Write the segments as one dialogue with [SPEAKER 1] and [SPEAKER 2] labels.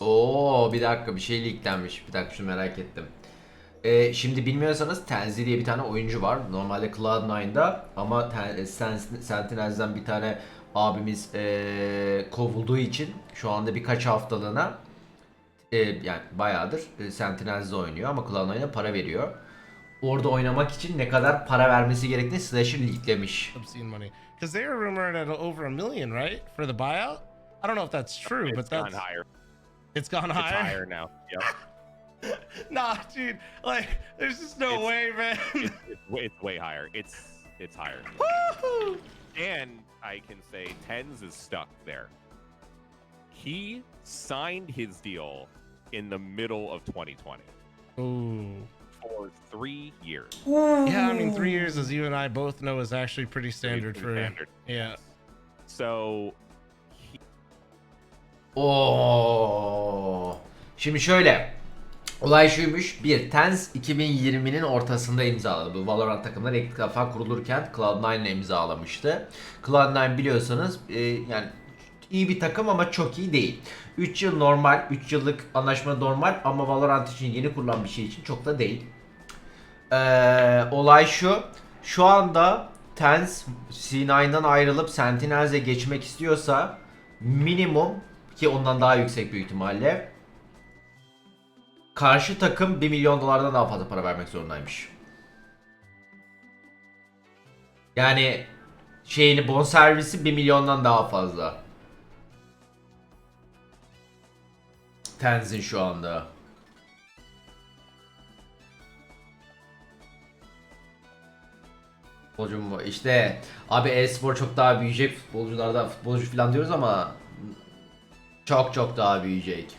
[SPEAKER 1] Oo bir dakika bir şey leaklenmiş. Bir dakika şunu merak ettim. Ee, şimdi bilmiyorsanız Tenzi diye bir tane oyuncu var. Normalde Cloud9'da ama Ten- Sen- Sentinels'den bir tane abimiz ee, kovulduğu için şu anda birkaç haftalığına ee, yani bayağıdır e, Sentinels'de oynuyor ama Cloud9'a para veriyor. Orada oynamak için ne kadar para vermesi gerektiğini Slasher leaklemiş.
[SPEAKER 2] because they were rumored at over a million, right, for the buyout. I don't know if that's true, but that's. It's gone
[SPEAKER 3] It's
[SPEAKER 2] higher.
[SPEAKER 3] higher now. Yep.
[SPEAKER 2] nah, dude, like there's just no
[SPEAKER 3] It's-
[SPEAKER 2] way, man.
[SPEAKER 3] it's, it's, way, it's way higher. It's it's higher.
[SPEAKER 2] Woo!
[SPEAKER 3] And I can say Tens is stuck there. He signed his deal in the middle of 2020
[SPEAKER 2] Ooh.
[SPEAKER 3] for three years. Ooh.
[SPEAKER 2] Yeah, I mean, three years, as you and I both know, is actually pretty standard
[SPEAKER 3] Pretty
[SPEAKER 2] for.
[SPEAKER 3] standard.
[SPEAKER 2] Yeah.
[SPEAKER 3] So he,
[SPEAKER 1] Oo. Şimdi şöyle. Olay şuymuş. Bir, Tens 2020'nin ortasında imzaladı. Bu Valorant takımları ilk defa kurulurken Cloud9 ile imzalamıştı. Cloud9 biliyorsanız e, yani iyi bir takım ama çok iyi değil. 3 yıl normal, 3 yıllık anlaşma normal ama Valorant için yeni kurulan bir şey için çok da değil. Ee, olay şu. Şu anda Tens C9'dan ayrılıp Sentinels'e geçmek istiyorsa minimum ki ondan daha yüksek büyük ihtimalle karşı takım 1 milyon dolardan daha fazla para vermek zorundaymış. Yani şeyini bonservisi 1 milyondan daha fazla. Tenzin şu anda. Futbolcu mu? İşte abi e-spor çok daha büyüyecek futbolculardan futbolcu falan diyoruz ama çok çok daha büyüyecek.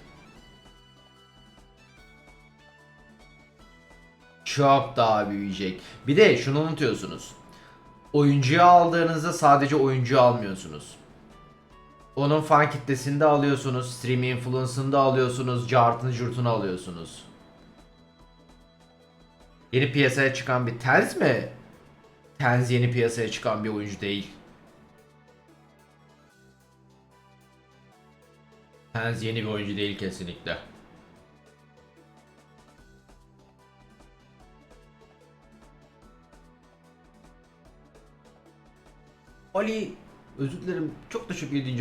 [SPEAKER 1] Çok daha büyüyecek. Bir de şunu unutuyorsunuz. Oyuncuyu aldığınızda sadece oyuncuyu almıyorsunuz. Onun fan kitlesini de alıyorsunuz, stream influence'ını da alıyorsunuz, cartını curtunu alıyorsunuz. Yeni piyasaya çıkan bir Tenz mi? Tenz yeni piyasaya çıkan bir oyuncu değil. Tenz yeni bir oyuncu değil kesinlikle. Ali özür dilerim çok da iyi